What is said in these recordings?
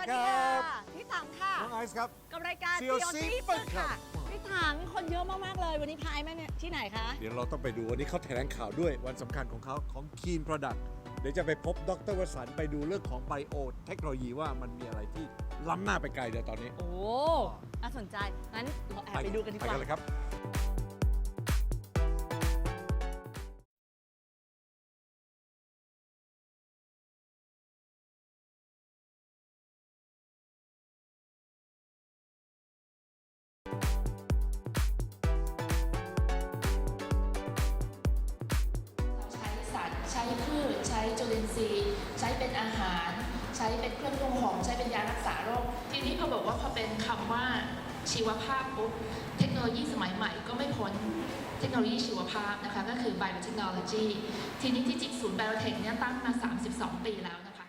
ดีวัสคดีรัค่ะบพี่ตังค่ะน้องไอซ์ครับ กับรายการ COC COC ฝึฝึกกครัค่ะบพี่ถังคนเยอะมาก ๆ เลย วันนี้พายแม่เนี่ยที่ไหนคะ เดี๋ยวเราต้องไปดูวันนี้เขาแถลงข่าวด้วยวันสำคัญของเขาของ Keen Product เดี๋ยวจะไปพบดรวสันต์ไปดูเรื่องของไบโอเทคโนโลยีว่ามันมีอะไรที่ล้ำหน้าไปไกลเดี๋ยวตอนนี้ โอ้น่าสนใจ งั้นเราแอบไปดูกันดีกไปว่ากันเลยครับ ชใช้จุลินทรีย์ ใช้เป็นอาหาร ใช้เป็นเครื่องปรุงหอมใช้เป็นยารักษาโรค ทีนี้พอบอกว่าพอเป็นคำว่าชีวภาพปุ๊บเทคโนโลยีสมัยใหม่ก็ไม่พ้นเทคโนโลยีชีวภาพนะคะก็คือ biotechnology ทีนี้ที่จริงศูนย์ biotech เนี่ยตั้งมา 32 ปีแล้วนะคะ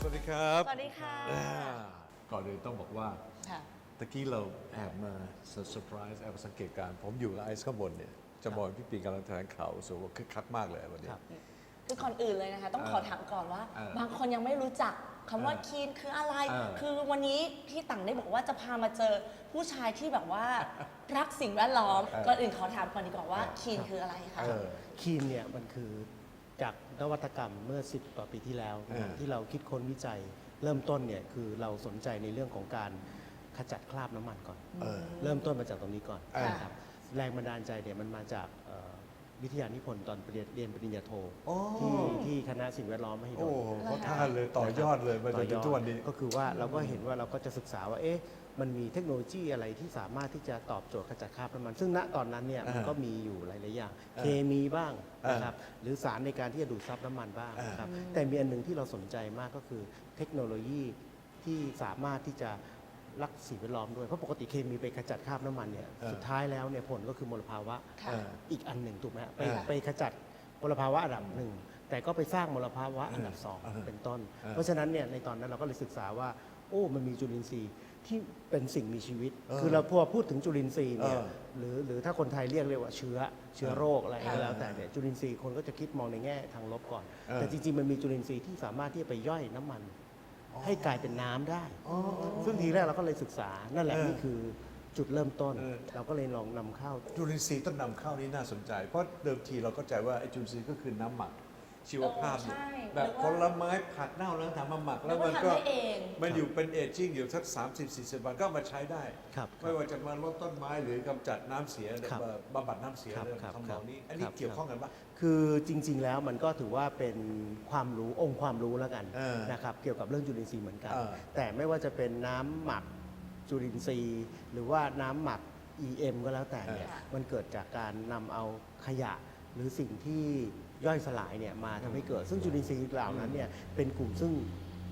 สวัสดีครับ สวัสดีค่ะอ่าก่อนอื่นต้องบอกว่าค่ะ ตะกี้เราแอบมาเซอร์ไพรส์แอบมาสังเกตการณ์ผมอยู่กับไอซ์ข้างบนเนี่ยจะบอกว่าพี่ปีกำลังแถลงข่าวสูว่าคึกคักมากเลยวันนี้ คือก่อนอื่นเลยนะคะ ต้องเออขอถามก่อนว่าเออบางคนยังไม่รู้จักคำว่าเออคีนคืออะไรเออคือวันนี้พี่ตังได้บอกว่าจะพามาเจอผู้ชายที่แบบว่ารักสิ่งแวดล้อมเออก่อนอื่นขอถามก่อนดีกว่าว่าเออคีนคืออะไรคะเออคีนเนี่ยมันคือจากนวัตกรรมเมื่อ 10กว่าปีที่แล้วเออที่เราคิดค้นวิจัยเริ่มต้นเนี่ยคือเราสนใจในเรื่องของการ ขจัดคราบน้ำมันก่อน เออ เริ่มต้นมาจากตรงนี้ก่อนเออนะครับแรงบันดาลใจเนี่ยมันมาจากเอ่อวิทยานิพนธ์ตอนเรียนเรียนปริญญาโทโอ้ที่ที่คณะสิ่งแวดล้อมมหิดโอ้ลโหเขาท่านเลยต่อยอดเลยมาจนถึงทุกวันนี้ ก็คือว่าเราก็เห็นว่าเราก็จะศึกษาว่าเอ๊ะมันมีเทคโนโลยีอะไรที่สามารถที่จะตอบโจทย์ขจัดคราบน้ำมัน ซึ่งณตอนนั้นเนี่ยมันอ่าก็มีอยู่หลายๆอย่างอ่าเคมีบ้างอ่านนะครับหรือสารในการที่จะดูดซับน้ำมันบ้างอ่านนะครับแต่มีอันหนึ่งที่เราสนใจมากก็คือเทคโนโลยีที่สามารถที่จะ รักสิ่งแวดล้อมด้วย เพราะปกติเคมีไปขจัดคราบน้ำมันเนี่ยอ่าสุดท้ายแล้วเนี่ยผลก็คือมลภาวะค่ะ เออ อีกอันหนึ่งถูกไหมฮะไปอ่าไปขจัดมลภาวะอันดับหนึ่งแต่ก็ไปสร้างมลภาวะอันดับสองอ่าเป็นต้นอ่าเพราะฉะนั้นเนี่ยในตอนนั้นเราก็เลยศึกษาว่า โอ้มันมีจุลินทรีย์ที่เป็นสิ่งมีชีวิต เออคือเราพอพูดถึงจุลินทรีย์เนี่ยเออหรือหรือถ้าคนไทยเรียกเรียกว่าเชื้อเชื้อโรคอะไรเออก็แล้วแต่เนี่ยจุลินทรีย์คนก็จะคิดมองในแง่ทางลบก่อน เออ แต่จริงๆมันมีจุลินทรีย์ที่สามารถที่จะไปย่อยน้ำมัน ให้กลายเป็นน้ำได้อ๋อซึ่งทีแรกเราก็เลยศึกษา นั่นแหละเออนี่คือจุดเริ่มต้น เออ เราก็เลยลองนำเข้า จุลินทรีย์ต้นนำเข้านี่น่าสนใจ เพราะเดิมทีเราก็ใจว่าไอ้จุลินทรีย์ก็คือน้ำหมัก ชีวภาพเนี่ยเออใช่แบบนึกผว่าลไม้ผักเน่าแล้วทำมาหมักแล้วนึกมัว่านก็ทำได้เอง มันอยู่เป็นเอจจิ้งอยู่สัก 30 40 วันก็เอามาใช้ได้ ครับไม่ว่าจะมาลดต้นไม้หรือกำจัดน้ำเสียครับบำบัดน้ำเสียครับเรื่องครับทำนองนี้ อันนี้ครับ เกี่ยวข้องกันปะ คือจริง ๆ แล้วมันก็ถือว่าเป็นความรู้องค์ความรู้แล้วกันเออนะครับเกี่ยวกับเรื่องจุลินทรีย์เหมือนกัน เออแต่ไม่ว่าจะเป็นน้ำหมักจุลินทรีย์ หรือว่าน้ำหมัก EM ก็แล้วแต่เนี่ยเออ มันเกิดจากการนำเอาขยะ หรือสิ่งที่ ย่อยสลายเนี่ยมาทำให้เกิด ซึ่งจุลินทรีย์เหล่านั้นเนี่ยเป็นกลุ่มซึ่ง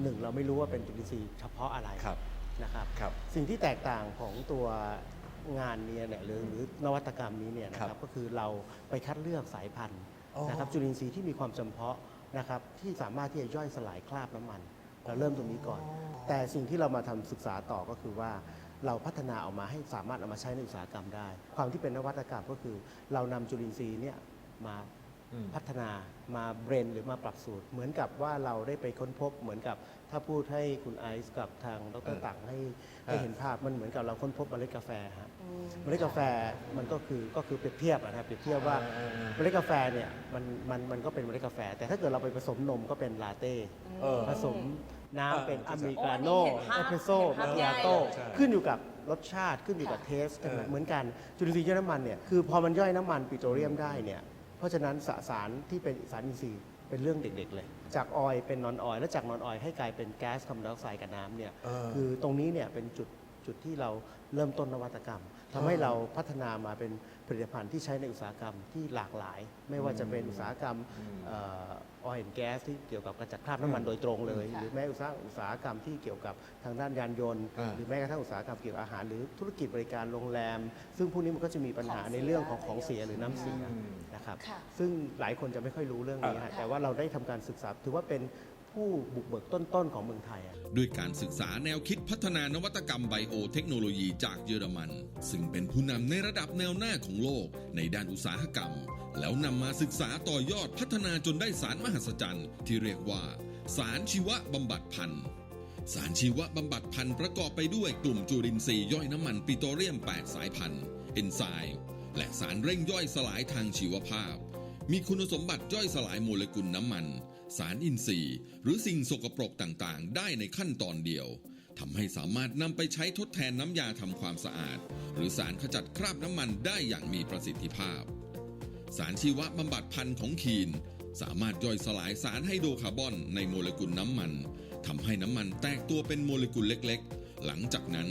หนึ่งเราไม่รู้ว่าเป็นจุลินทรีย์เฉพาะอะไรครับนะครับครับสิ่งที่แตกต่างของตัวงานเนี้เนี่ยหรือหรือนวัตกรรมนี้เนี่ยนะคครัรับบก็คือเราไปคัดเลือกสายพันธุ์อ๋อนะครับจุลินทรีย์ที่มีความจำเพาะนะครับที่สามารถที่จะย่อยสลายคราบน้ำมัน เราเริ่มตรงนี้ก่อน แต่สิ่งที่เรามาทำศึกษาต่อก็คือว่าเราพัฒนาออกมาให้สามารถเอามาใช้ในอุตสาหกรรมได้ ความที่เป็นนวัตกรรมก็คือ เรานำจุลินทรีย์เนี่ยมาอืม พัฒนามาเบรนหรือมาปรับสูตร เหมือนกับว่าเราได้ไปค้นพบเหมือนกับถ้าพูดให้คุณไอซ์กับทางดรตังให้ให้เห็นภาพมันเหมือนกับเราค้นพบเมล็ดกาแฟฮะเมล็ดกาแฟมันก็คือก็คือเปรียบเทียบนะครับเปรียบเทียบว่าเออเออเออเมล็ดกาแฟเนี่ยมันมันมันก็เป็นเมล็ดกาแฟ แต่ถ้าเกิดเราไปผสมนมก็เป็นลาเต้เออผสมน้ำเป็นเอออเข้าใจเมริกาโน่โอ้อันนี้เห็นภาพเอสเปรสโซ่เห็นภาพมาใหญ่คิอาโต้ใช่ขึ้นอยู่กับรสชาติขึ้นอยู่กับค่ะเทสเออเหมือนกันจุลินทรีย์ย่อยน้ำมันเนี่ยคือพอมันย่อยน้ำมันปิโตรเลียมได้เนี่ย เพราะฉะนั้นสสารที่เป็นสารอินทรีย์เป็นเรื่องเด็กๆเลย จากออยล์เป็นนอนออยล์แล้วจากนอนออยล์ให้กลายเป็นแก๊สคาร์บอนไดออกไซด์กับน้ำเนี่ยเออ คือตรงนี้เนี่ยเป็นจุดจุดที่เราเริ่มต้นนวัตกรรม ทำให้เราพัฒนามาเป็นผลิตภัณฑ์ที่ใช้ในอุตสาหกรรมที่หลากหลาย ไม่ว่าจะเป็นอุตสาหกรรมออยล์แก๊สที่เกี่ยวกับการจัดคราบน้ำมันโดยตรงเลยค่ะหรือแม้อุตสาหอุตสาหกรรมที่เกี่ยวกับทางด้านยานยนต์ อ่า หรือแม้กระทั่งอุตสาหกรรมเกี่ยวกับอาหาร หรือธุรกิจบริการโรงแรม ซึ่งพวกนี้มันก็จะมีปัญหาของเสียในเรื่องของของเสียหรือน้ำเสียอืมนะครับ ค่ะซึ่งหลายคนจะไม่ค่อยรู้เรื่องนี้อ่าฮะ แต่ว่าเราได้ทำการศึกษา ถือว่าเป็น ผู้บุกเบิกต้นๆของเมืองไทย ด้วยการศึกษาแนวคิดพัฒนานวัตกรรมไบโอเทคโนโลยีจากเยอรมัน ซึ่งเป็นผู้นำในระดับแนวหน้าของโลกในด้านอุตสาหกรรม แล้วนำมาศึกษาต่อยอดพัฒนาจนได้สารมหัศจรรย์ ที่เรียกว่า สารชีวบำบัดพันธุ์สารชีวบำบัดพันธุ์ประกอบไปด้วยกลุ่มจุลินทรีย์ย่อยน้ำมันปิโตรเลียม 8 สายพันธุ์เอนไซม์และสารเร่งย่อยสลายทางชีวภาพ มีคุณสมบัติย่อยสลายโมเลกุลน้ำมัน สารอินทรีย์ หรือสิ่งสกปรกต่างๆ ได้ในขั้นตอนเดียวทำให้สามารถนำไปใช้ทดแทนน้ำยาทำความสะอาด หรือสารขจัดคราบน้ำมันได้อย่างมีประสิทธิภาพ สารชีวบำบัดพันธุ์ของคีน สามารถย่อยสลายสารไฮโดรคาร์บอนในโมเลกุลน้ำมันทำให้น้ำมันแตกตัวเป็นโมเลกุลเล็กๆ หลังจากนั้น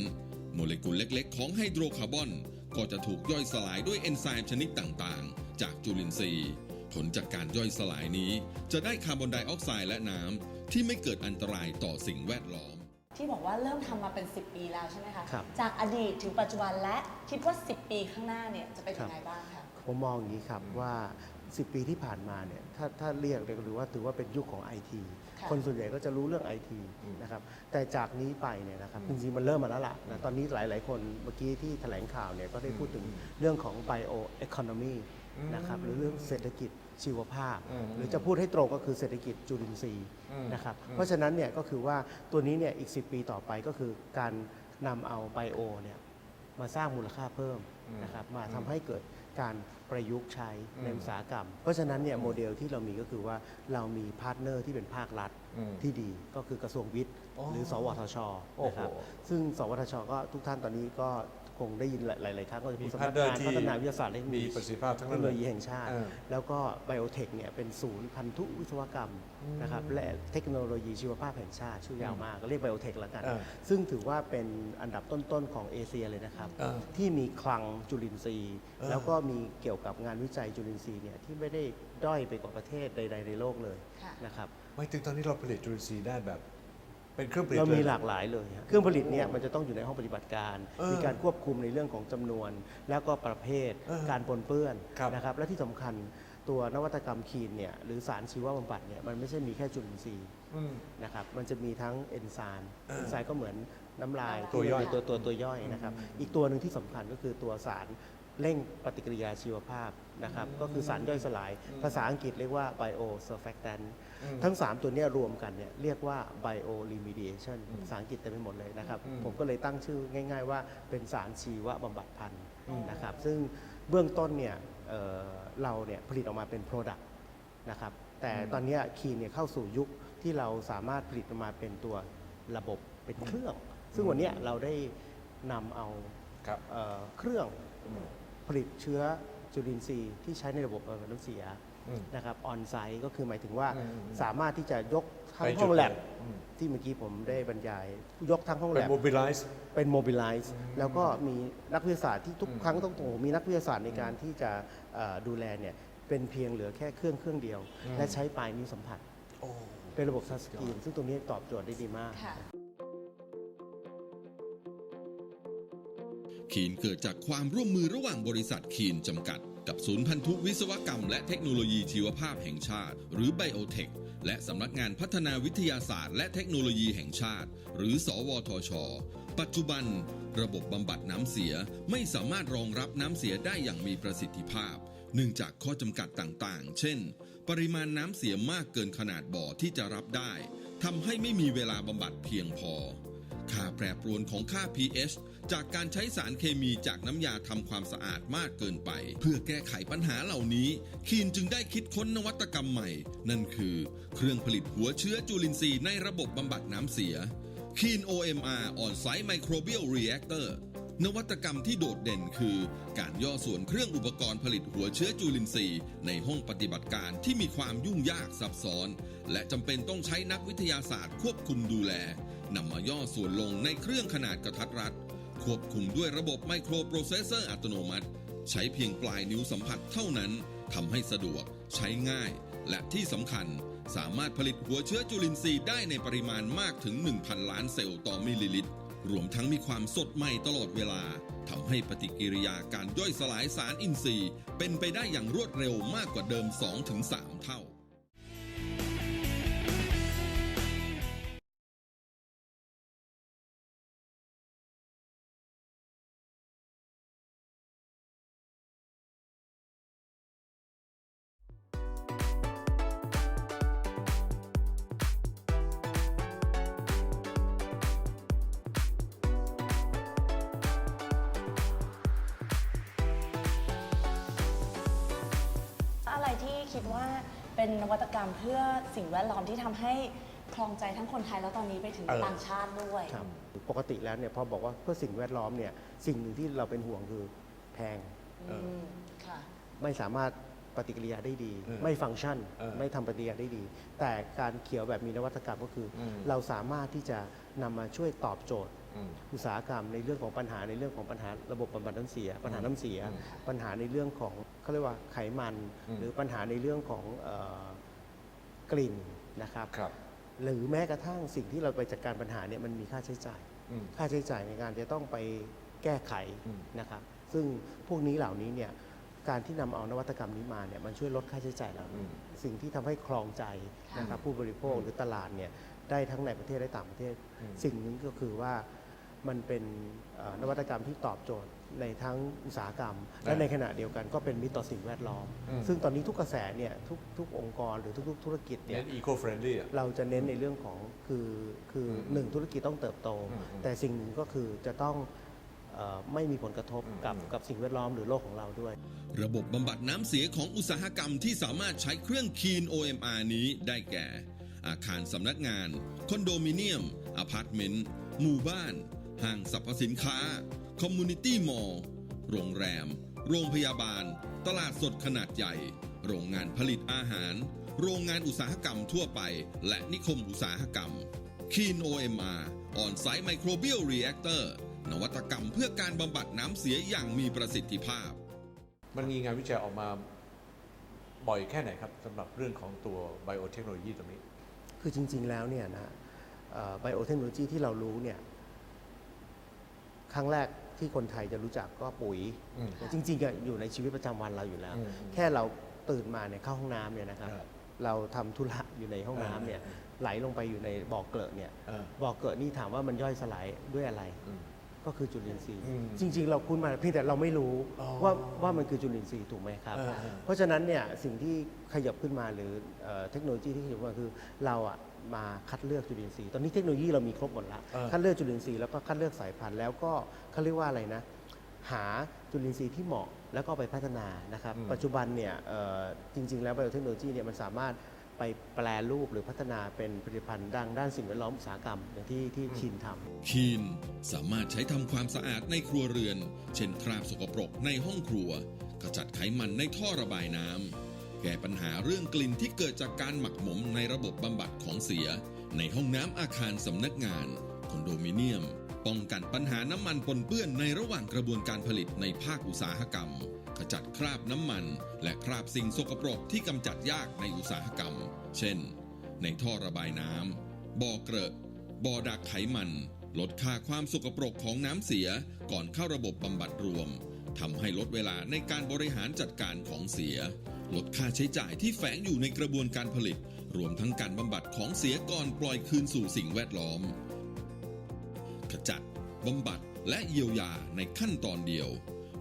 โมเลกุลเล็กๆ ของไฮโดรคาร์บอนก็จะถูกย่อยสลายด้วยเอนไซม์ชนิดต่างๆ จากจุลินทรีย์ ผลจากการย่อยสลายนี้ จะได้คาร์บอนไดออกไซด์และน้ำที่ไม่เกิดอันตรายต่อสิ่งแวดล้อม ที่บอกว่าเริ่มทำมาเป็น 10 ปีแล้วใช่ไหมคะครับ จากอดีตถึงปัจจุบันและคิดว่า 10 ปีข้างหน้าเนี่ยจะเป็นครัยับงไงบ้างคะ ผมมองอย่างนี้ครับว่า 10 ปีที่ผ่านมาเนี่ยถ้าถ้าเรียกเนี่ยหรือว่าถือว่าเป็นยุคของไอทีค่ะคนส่วนใหญ่ก็จะรู้เรื่องไอทีนะครับแต่จากนี้ไปเนี่ยนะครับจริงๆมันเริ่มมาแล้วล่ะนะตอนนี้หลายๆ คนเมื่อกี้ที่แถลงข่าวเนี่ยก็ได้พูดถึงเรื่องของ bio economy นะครับหรือเรื่องเศรษฐกิจชีวภาพอืมหรือจะพูดให้ตรงก็คือเศรษฐกิจจุลินทรีย์อืมนะครับเพราะฉะนั้นเนี่ยก็คือว่าตัวนี้เนี่ยอีก 10 ปีต่อไปก็คือการนำเอาไบโอเนี่ยมาสร้างมูลค่าเพิ่มนะครับมาทำให้เกิดการประยุกต์ใช้ในอุตสาหกรรม เพราะฉะนั้นเนี่ยโมเดลที่เรามีก็คือว่าเรามีพาร์ทเนอร์ที่เป็นภาครัฐอืมที่ดีก็คือกระทรวงวิทย์อ๋อหรือ สวทชโอ้โหนะครับซึ่งสวทชก็ทุกท่านตอนนี้ก็ คงได้ยินหลาย ๆ ครั้งก็จะมีพูดสำนัก partner งานที่พัฒนาวิทยาศาสตร์และเทคโนโลมียีประสิทธิภาพทั้งเทนั้คนโนเลโลยยีแห่งชาติเออแล้วก็ไบโอเทคเนี่ยเป็นศูนย์พันธุวิศวกรรมนะครับและเทคโนโลยีชีวภาพแห่งชาติชื่อยาวมากก็เรียกไบโอเทคแล้วกันเออซึ่งถือว่าเป็นอันดับต้น ๆ ของเอเชียเลยนะครับเออที่มีคลังจุลินทรีย์เออแล้วก็มีเกี่ยวกับงานวิจัยจุลินทรีย์เนี่ยที่ไม่ได้ด้อยไปกว่าประเทศใด ๆ ในโลกเลยค่ะนะครับไม่ถึงตอนนี้เราผลิตจุลินทรีย์ได้แบบ เป็นเครื่องผลิตเรามียหลากหลายเลยฮะเครื่องผลิตเนี่ยมันจะต้องอยู่ในห้องปฏิบัติการ เออมีการควบคุมในเรื่องของจำนวน แล้วก็ประเภท เออการปนเปื้อนครับนะครับ และที่สำคัญตัวนวัตกรรมคีนเนี่ยหรือสารชีวบำบัดเนี่ยมันไม่ใช่มีแค่จุลินทรีย์อืมนะครับ มันจะมีทั้งเอนไซม์เออเอนไซม์ก็เหมือนน้ำลายตัวย่อย ที่เป็นตัวตัวตัวย่อยนะครับ อีกตัวหนึ่งที่สำคัญก็คือตัวสาร เร่งปฏิกิริยาชีวภาพนะครับ ก็คือสารย่อยสลาย ภาษาอังกฤษเรียกว่า biosurfactant ทั้ง 3 ตัวเนี้รวมกันเนี่ยเรียกว่า bioremediation ภาษาอังกฤษเต็มไปหมดเลยนะครับ ผมก็เลยตั้งชื่อง่าย ๆ ว่าเป็นสารชีวบำบัดพันธุ์นะครับ ซึ่งเบื้องต้นเนี่ยเอ่อเราเนี่ยผลิตออกมาเป็น Product นะครับ แต่ตอนเนี้คีนเนี่ยเข้าสู่ยุคที่เราสามารถผลิตออกมาเป็นตัวระบบเป็นเครื่อง ซึ่งวันเนี้ยเราได้นำเอาครับเอ่อเครื่อง ผลิตเชื้อจุลินทรีย์ที่ใช้ในระบบบำบัดน้ำเสียอืม นะครับออนไซต์ก็คือหมายถึงว่าอืมสามารถที่จะยกทั้งไปจุดห้องแลบเลยอืม ที่เมื่อกี้ผมได้บรรยาย ยกทั้งห้องเป็แลนบ โมบิลไลซ์เป็นโมบิลไลซ์แล้วก็มีนักวิทยาศาสตร์ที่ทุกครั้งต้องโอ้โหมีนักวิทยาศาสตร์ในการที่จะเอ่อดูแลเนี่ยเป็นเพียงเหลือแค่เครื่องเครื่องเดียว และใช้ปลายนิ้วสัมผัสโอ้เป็นระบบทัชสกรีนซึ่งตรงนี้ตอบโจทย์ได้ดีมาก ค่ะ คีนเกิดจากความร่วมมือระหว่างบริษัทคีนจำกัด กับศูนย์พันธุวิศวกรรม และเทคโนโลยีชีวภาพแห่งชาติ หรือไบโอเทค และสำนักงานพัฒนาวิทยาศาสตร์ และเทคโนโลยีแห่งชาติ หรือ สวทช ปัจจุบัน ระบบบำบัดน้ำเสียไม่สามารถรองรับน้ำเสียได้อย่างมีประสิทธิภาพ เนื่องจากข้อจำกัดต่างๆ เช่น ปริมาณน้ำเสียมากเกินขนาดบ่อที่จะรับได้ทำให้ไม่มีเวลาบำบัดเพียงพอ ค่าแปรปรวนของค่า pH จากการใช้สารเคมีจากน้ำยาทำความสะอาดมากเกินไป เพื่อแก้ไขปัญหาเหล่านี้ คีนจึงได้คิดค้นนวัตกรรมใหม่ นั่นคือ เครื่องผลิตหัวเชื้อจุลินทรีย์ในระบบบำบัดน้ำเสียคีน OMR On Site Microbial Reactor นวัตกรรมที่โดดเด่นคือ การย่อส่วนเครื่องอุปกรณ์ผลิตหัวเชื้อจุลินทรีย์ ในห้องปฏิบัติการที่มีความยุ่งยากซับซ้อน และจำเป็นต้องใช้นักวิทยาศาสตร์ควบคุมดูแลนำมาย่อส่วนลงในเครื่องขนาดกระทัดรัดควบคุมด้วยระบบไมโครโปรเซสเซอร์อัตโนมัติ ใช้เพียงปลายนิ้วสัมผัสเท่านั้นทำให้สะดวก ใช้ง่าย และที่สำคัญสามารถผลิตหัวเชื้อจุลินทรีย์ได้ในปริมาณมากถึง 1,000 ล้านเซลล์ต่อมิลลิลิตร รวมทั้งมีความสดใหม่ตลอดเวลาทำให้ปฏิกิริยาการย่อยสลายสารอินทรีย์ เป็นไปได้อย่างรวดเร็วมากกว่าเดิม 2-3 เท่า คิดว่าเป็นนวัตกรรมเพื่อสิ่งแวดล้อมที่ทำให้คลองใจทั้งคนไทยแล้วตอนนี้ไปถึงเออ ต่างชาติด้วย ครับปกติแล้วเนี่ยพอบอกว่าเพื่อสิ่งแวดล้อมเนี่ยสิ่งหนึ่งที่เราเป็นห่วงคือแพงอืมค่ะ ไม่สามารถปฏิกิริยาได้ดี เออไม่ฟังก์ชัน เออไม่ทำปฏิกิริยาได้ดี แต่การเขียวแบบมีนวัตกรรมก็คืออม เราสามารถที่จะนำมาช่วยตอบโจทย์ อืม อุตสาหกรรมในเรื่องของปัญหาในเรื่องของปัญหาระบบบำบัดน้ำเสีย ปัญหาน้ำเสีย อืม ปัญหาในเรื่องของ เขาเรียกว่าไขมันอืมหรือปัญหาในเรื่องของเอ่อกลิ่นนะครับครับหรือแม้กระทั่งสิ่งที่เราไปจัดการปัญหาเนี่ยมันมีค่าใช้จ่ายอืมค่าใช้จ่ายในการจะต้องไปแก้ไขอืมนะครับ ซึ่งพวกนี้เหล่านี้เนี่ยการที่นำเอานวัตกรรมนี้มาเนี่ยมันช่วยลดค่าใช้จ่ายเหล่านี้อืมสิ่งที่ทำให้คลองใจนะครับผู้บริโภคหรือตลาดเนี่ยได้ทั้งในประเทศและต่างประเทศอืมสิ่งหนี้ก็คือว่ามันเป็นเอ่อนวัตกรรมที่ตอบโจทย์ ในทั้งอุตสาหกรรม และในขณะเดียวกันก็เป็นมิตรต่อสิ่งแวดล้อมอืมซึ่งตอนนี้ทุกกระแสเนี่ยทุกทุกองค์กรหรือทุก ๆ ธุรกิจเนี่เน้ยนอีโคเฟรนลี่อะเราจะเน้นในเรื่องของคือคืออมหนึ่งธุรกิจต้องเติบโตอืมอืมแต่สิ่งหนึ่งก็คือจะต้องเออไม่มีผลกระทบอืมกับอืมกับสิ่งแวดล้อมหรือโลกของเราด้วย ระบบบำบัดน้ำเสียของอุตสาหกรรมที่สามารถใช้เครื่อง Keen OMR นี้ได้แก่ อาคารสำนักงาน คอนโดมิเนียม อพาร์ตเมนต์ หมู่บ้าน ห้างสรรพสินค้า คอมมูนิตี้มอลล์โรงแรม โรงพยาบาล ตลาดสดขนาดใหญ่ โรงงานผลิตอาหาร โรงงานอุตสาหกรรมทั่วไป และนิคมอุตสาหกรรม Keen OMR On-Site Microbial Reactor นวัตกรรมเพื่อการบำบัดน้ำเสียอย่างมีประสิทธิภาพ มันมีงานวิจัยออกมาบ่อยแค่ไหนครับสำหรับเรื่องของตัวไบโอเทคโนโลยีตรงนี้ คือจริง ๆ แล้วเนี่ยนะไบโอเทคโนโลยีที่เรารู้เนี่ย ครั้งแรก ที่คนไทยจะรู้จักก็ปุ๋ย อืมแต่จริงๆอะอยู่ในชีวิตประจำวันเราอยู่แล้ว อืมแค่เราตื่นมาเนี่ยเข้าห้องน้ำเนี่ยนะครับ ครับเราทำธุระอยู่ในห้องน้ำเนี่ยเออไหลลงไปอยู่ในบ่อเกลอะเนี่ยเออ บ่อเกลอะนี่ถามว่ามันย่อยสลายด้วยอะไร อืม ก็คือจุลินทรีย์ อืมจริง ๆ เราคุ้นมาเพียงแต่เราไม่รู้อ๋อว่าว่ามันคือจุลินทรีย์ถูกไหมครับ เออเออเพราะฉะนั้นเนี่ยสิ่งที่ขยับขึ้นมาหรือเอ่อเทคโนโลยีที่ขยับมาคือเราอะ มาคัดเลือกจุลินทรีย์ ตอนนี้เทคโนโลยีเรามีครบหมดละเออ คัดเลือกจุลินทรีย์แล้วก็คัดเลือกสายพันธุ์แล้วก็เขาเรียกว่าอะไรนะ หาจุลินทรีย์ที่เหมาะแล้วก็ไปพัฒนานะครับอืมปัจจุบันเนี่ยเอ่อจริง ๆ แล้วไบโอเทคโนโลยีเนี่ยมันสามารถไปแปลรูปหรือพัฒนาเป็นผลิตภัณฑ์ด้านด้านสิ่งแวดล้อมอุตสาหกรรมอย่างที่ที่ชินทำ คีนสามารถใช้ทำความสะอาดในครัวเรือน เช่นคราบสกปรกในห้องครัวขจัดไขมันในท่อระบายน้ำ แก้ปัญหาเรื่องกลิ่นที่เกิดจากการหมักหมมในระบบบำบัดของเสีย ในห้องน้ำอาคารสำนักงาน คอนโดมิเนียม ป้องกันปัญหาน้ำมันปนเปื้อนในระหว่างกระบวนการผลิตในภาคอุตสาหกรรม ขจัดคราบน้ำมัน และคราบสิ่งสกปรกที่กำจัดยากในอุตสาหกรรม เช่น ในท่อระบายน้ำบ่อเกลอะบ่อดักไขมัน ลดค่าความสกปรกของน้ำเสียก่อนเข้าระบบบำบัดรวมทำให้ลดเวลาในการบริหารจัดการของเสีย ลดค่าใช้จ่ายที่แฝงอยู่ในกระบวนการผลิต รวมทั้งการบำบัดของเสียก่อนปล่อยคืนสู่สิ่งแวดล้อม ขจัดบำบัดและเยียวยาในขั้นตอนเดียว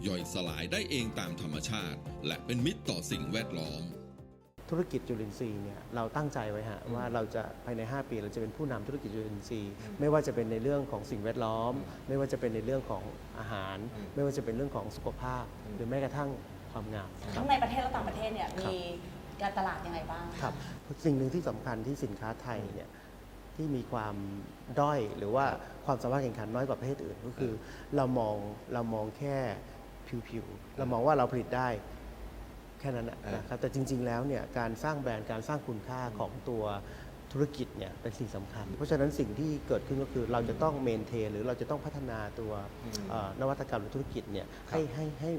ย่อยสลายได้เองตามธรรมชาติ และเป็นมิตรต่อสิ่งแวดล้อม ธุรกิจจุลินทรีย์เนี่ยเราตั้งใจไว้ฮะว่าเราจะภายใน 5 ปี เราจะเป็นผู้นำธุรกิจจุลินทรีย์ ไม่ว่าจะเป็นในเรื่องของสิ่งแวดล้อม ไม่ว่าจะเป็นในเรื่องของอาหารอืมไม่ว่าจะเป็นเรื่องของสุขภาพอืมหรือแม้กระทั่ง ความงามครัทั้บงในประเทศและต่างประเทศเนี่ยครับ มีการตลาดยังไงบ้าง ครับสิ่งหนึ่งที่สำคัญที่สินค้าไทยเนี่ยที่มีความด้อยหรือว่าความสามารถแข่งขันน้อยกว่าประเทศอื่นก็คือ เรามองเรามองแค่ผิวๆเรามองว่าเราผลิตได้แค่นั้นนะเออนะครับแต่จริง ๆ แล้วเนี่ยการสร้างแบรนด์การสร้างคุณค่าของตัวธุรกิจเนี่ยเป็นสิ่งสำคัญ เพราะฉะนั้นสิ่งที่เกิดขึ้นก็คือเราจะต้องเมนเทนหรือเราจะต้องพัฒนาตัวเอ่อนวัตกรรมหรือธุรกิจเนี่ยให้ให้ให้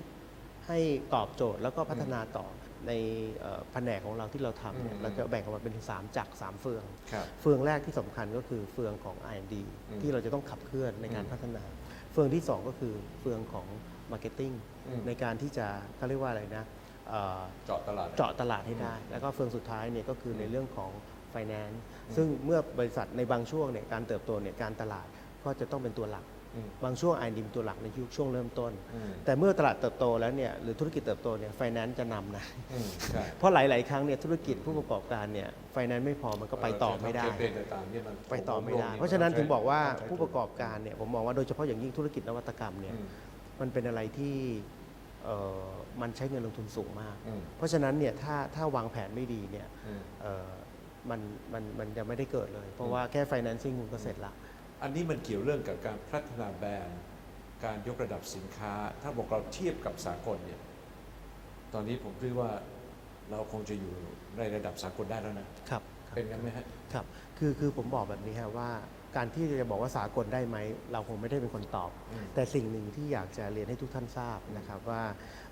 ให้ตอบโจทย์แล้วก็พัฒนาต่อในเอ่อแผนกของเราที่เราทำเนี่ยอืมเราจะแบ่งออกมาเป็นสามจักรสามเฟืองครับเฟืองแรกที่สำคัญก็คือเฟืองของ R&D อืมที่เราจะต้องขับเคลื่อนในการอืมพัฒนา เฟืองที่ 2 ก็คือเฟืองของ Marketing อืมในการที่จะเขาเรียกว่าอะไรนะเอ่อเจาะตลาดเจาะตลาดให้ได้ แล้วก็เฟืองสุดท้ายเนี่ยก็คือในเรื่องของ Finance อืมซึ่งเมื่อบริษัทในบางช่วงเนี่ยการเติบโตเนี่ยการตลาดก็จะต้องเป็นตัวหลักอืม บางช่วง R&D เป็นตัวหลักในยุคช่วงเริ่มต้นอืมแต่เมื่อตลาดเติบโตแล้วเนี่ยหรือธุรกิจเติบโตเนี่ย Finance จะนำนะอืมใช่เพราะหลาย ๆ ครั้งเนี่ยธุรกิจผู้ประกอบการเนี่ย Finance ไม่พอมันก็ไปต่อไม่ได้แคมเปญต่างๆเนี่ยมันไปต่อไม่ได้ผมลงเพราะฉะนั้นถึงบอกว่าใช้ผู้ประกอบการเนี่ยผมมองว่าโดยเฉพาะอย่างยิ่งธุรกิจนวัตกรรมเนี่ยอืมมันเป็นอะไรที่เอ่อมันใช้เงินลงทุนสูงมากอืมเพราะฉะนั้นเนี่ยถ้าถ้าวางแผนไม่ดีเนี่ยอืมเอ่อมันมันมันจะไม่ได้เกิดเลย เพราะว่าแค่ financing คุณก็เสร็จละ อันนี้มันเกี่ยวเรื่องกับการพัฒนาแบรนด์ การยกระดับสินค้า ถ้าบอกเราเทียบกับสากลเนี่ย ตอนนี้ผมคิดว่าเราคงจะอยู่ในระดับสากลได้แล้วนะ ครับครับเป็นงั้นไหมฮะ ครับ คือคือผมบอกแบบนี้ฮะว่า การที่จะบอกว่าสากลได้ไหม เราคงไม่ได้เป็นคนตอบ อืม แต่สิ่งหนึ่งที่อยากจะเรียนให้ทุกท่านทราบนะครับว่า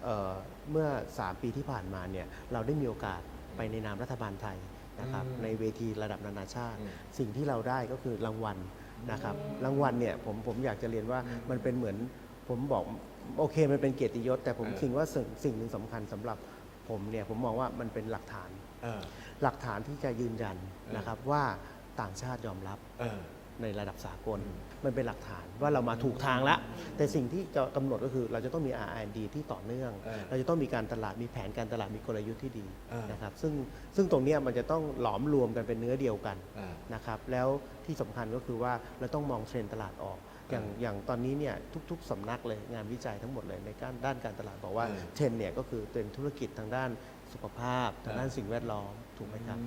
เอ่อเมื่อ 3 ปีที่ผ่านมาเนี่ยเราได้มีโอกาสไปในนามรัฐบาลไทยนะครับอืมในเวทีระดับนานาชาติ อืม สิ่งที่เราได้ก็คือรางวัล นะครับรางวัลเนี่ยผมผมอยากจะเรียนว่ามันเป็นเหมือนผมบอกโอเคมันเป็นเกียรติยศ แต่ผมเออคิดว่าสิ่งสิ่งหนึ่งสำคัญสำหรับผมเนี่ยผมมองว่ามันเป็นหลักฐาน เออ หลักฐานที่จะยืนยันเออนะครับว่าต่างชาติยอมรับเออ ในระดับสากลมั นเป็นหลักฐานว่าเรามาถูกทางแล้วแต่สิ่งที่จะกำหนดก็คือเราจะต้องมี R&D ที่ต่อเนื่อง เออเราจะต้องมีการตลาดมีแผนการตลาดมีกลยุทธ์ที่ดีเออ นะครับซึ่งซึ่งตรงเนี้ยมันจะต้องหลอมรวมกันเป็นเนื้อเดียวกันเออนะครับแล้วที่สำคัญก็คือว่าเราต้องมองเทรนด์ตลาดออก อย่างเออออย่างตอนนี้เนี่ยทุกๆสำนักเลยงานวิจัยทั้งหมดเลยในการด้านการตลาดบอกว่าเออเทรนด์เนี่ยก็คือเป็นธุรกิจทางด้านสุขภาพ ทางด้านเออสิ่งแวดล้อมถูกไหมครับ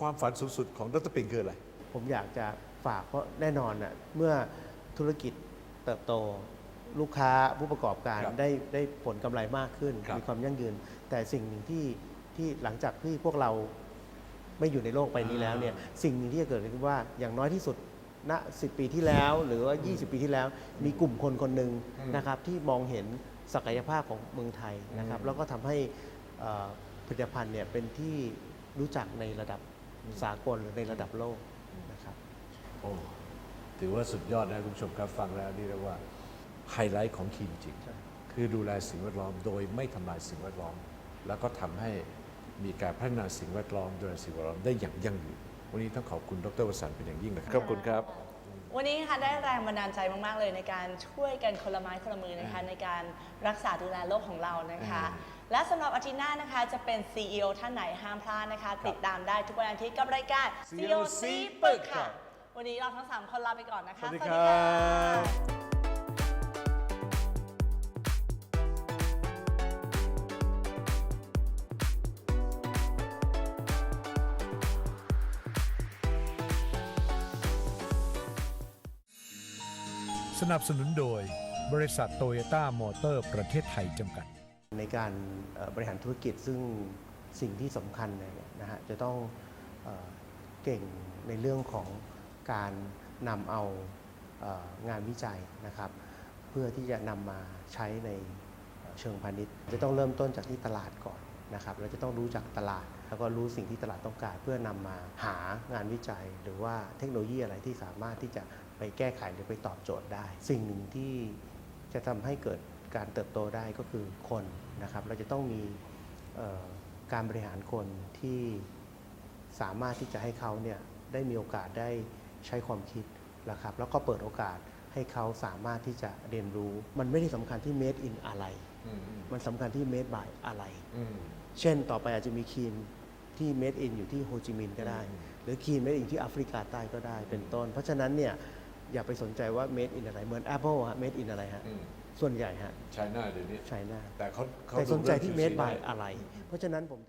ความฝันสูงสุดของดรปิงคืออะไร ผมอยากจะฝากเพราะแน่นอนน่ะเมื่อธุรกิจเติบโต ลูกค้าผู้ประกอบการครับได้ได้ผลกำไรมากขึ้น ครับมีความยั่งยืน แต่สิ่งหนึ่งที่ที่หลังจากที่พวกเราไม่อยู่ในโลกใบนี้แล้วเนี่ยสิ่งหนึ่งที่จะเกิดขึ้นว่าอย่างน้อยที่สุดณ10ปีที่แล้ว หรือว่า 20 ปีที่แล้ว มีกลุ่มคนคนหนึ่งอืมนะครับที่มองเห็นศักยภาพของเมืองไทยนะครับอืม แล้วก็ทำให้เอ่อผลิตภัณฑ์เนี่ยเป็นที่รู้จักในระดับ สากลหรือในระดับโลกนะครับโอ้ถือว่าสุดยอดนะคุณผู้ชมครับฟังแล้วนี่เรียกว่าไฮไลท์ของคีมจริง คือดูแลสิ่งแวดล้อมโดยไม่ทำลายสิ่งแวดล้อม แล้วก็ทำให้มีการพัฒนาสิ่งแวดล้อมดูแลสิ่งแวดล้อมได้อย่างยั่งยืนวันนี้ต้องขอบคุณดรวสันต์เป็นอย่างยิ่งนะครับขอบคุณครับ วันนี้นะคะได้แรงบันดาลใจมาก ๆ เลยในการช่วยกันคนละไม้คนละมือนะคะในการรักษาดูแลโลกของเรานะคะอืม และสำหรับอาทิตย์หน้านะคะจะเป็น CEO ท่านไหนห้ามพลาดนะคะ ติดตามได้ทุกวันอาทิตย์กับรายการ COC ปึกค่ะ วันนี้เราทั้ง 3 คนลาไปก่อนนะคะ สวัสดีครับสนับสนุนโดย บริษัทโตโยต้ามอเตอร์ประเทศไทยจำกัด ในการบริหารธุรกิจซึ่งสิ่งที่สำคัญเลยนะฮะจะต้องเอเก่งในเรื่องของการนำเอาเอ่องานวิจัยนะครับ เพื่อที่จะนำมาใช้ในเชิงพาณิชย์ จะต้องเริ่มต้นจากที่ตลาดก่อนนะครับเราจะต้องรู้จักตลาด แล้วก็รู้สิ่งที่ตลาดต้องการ เพื่อนำมาหางานวิจัย หรือว่าเทคโนโลยีอะไรที่สามารถที่จะไปแก้ไขหรือไปตอบโจทย์ได้ สิ่งหนึ่งที่จะทำให้เกิด การเติบโตได้ก็คือคนนะครับ เราจะต้องมีเอ่อการบริหารคนที่สามารถที่จะให้เขาเนี่ยได้มีโอกาสได้ใช้ความคิดนะครับ แล้วก็เปิดโอกาสให้เขาสามารถที่จะเรียนรู้ มันไม่ได้สำคัญที่ made in อะไรอืมอืมมันสำคัญที่ made by อะไรอืมเช่นต่อไปอาจจะมีครีมที่ made in อยู่ที่โฮจิมินห์ก็ได้อืมหรือครีม made in ที่แอฟริกาใต้ก็ได้เป็นต้น เพราะฉะนั้นเนี่ยอย่าไปสนใจว่า made in อะไร เหมือน Apple ฮะ made in อะไรฮะอืม ส่วนใหญ่ฮะใช้หน้าเดี๋ยวนี้ไชน่าแต่เขาเขาแต่สนใจที่ดู made เรื่อง by QC ได้อะไร เพราะฉะนั้นผมถึง